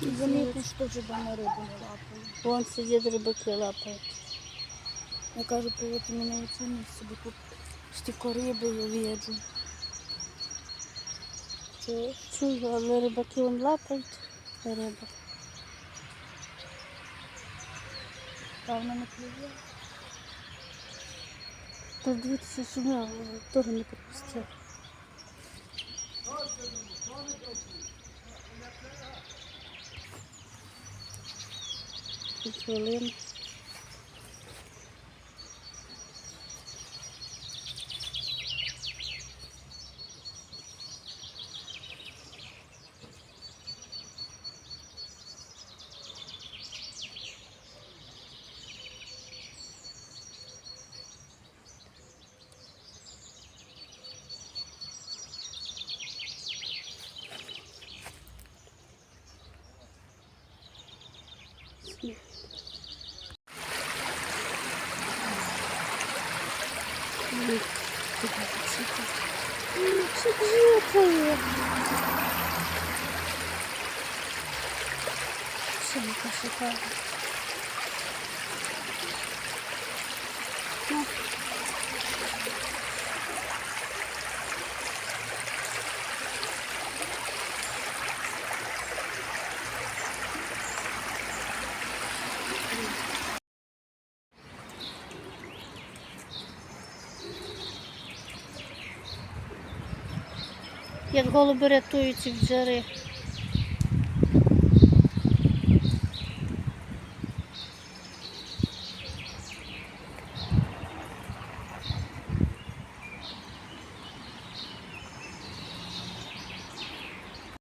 Замітно, що вже давно рибу не лапаю. Вон сидять рибаки лапають. Я кажу, приводьте мене у це місце, бо тут стільки риби я. Чуєш? Чую, але рибаки вон лапають рибу. Певно не клює. Та дивіться, що я теж не пропустила. It's Petroleum. Хвилин. Це Як голуби рятуються від жари.